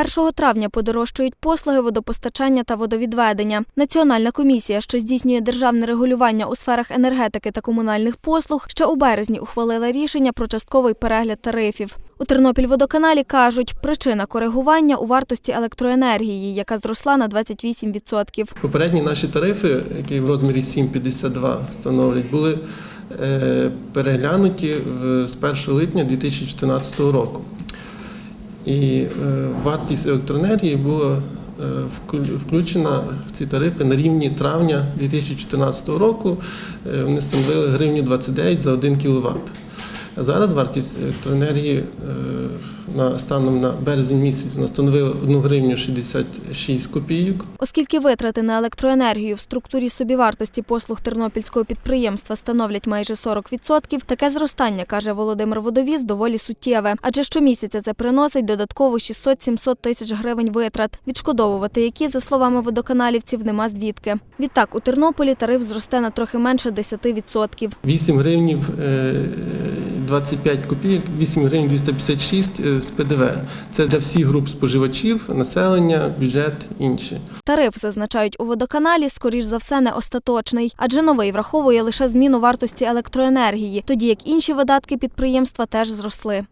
1 травня подорожчають послуги водопостачання та водовідведення. Національна комісія, що здійснює державне регулювання у сферах енергетики та комунальних послуг, ще у березні ухвалила рішення про частковий перегляд тарифів. У Тернопільводоканалі кажуть, причина коригування у вартості електроенергії, яка зросла на 28%. Попередні наші тарифи, які в розмірі 7,52 становлять, були е, переглянуті з 1 липня 2014 року. І е, вартість електроенергії була е, включена в ці тарифи на рівні травня 2014 року. Е, Вони становили гривню 29 за 1 кВт. Зараз вартість електроенергії е, на станом на березень місяць вона становила 1 гривню 66 копійок. Оскільки витрати на електроенергію в структурі собівартості послуг тернопільського підприємства становлять майже 40%, таке зростання, каже Володимир Водовіз, доволі суттєве. Адже щомісяця це приносить додатково 600-700 тисяч гривень витрат, відшкодовувати які, за словами водоканалівців, нема звідки. Відтак, у Тернополі тариф зросте на трохи менше 10%. 8 гривнів е, 25 копійок, 8 гривень 256 е, з ПДВ. Це для всіх груп споживачів, населення, бюджет, інші. Тариф, зазначають у водоканалі, скоріш за все не остаточний, адже новий враховує лише зміну вартості електроенергії, тоді як інші видатки підприємства теж зросли.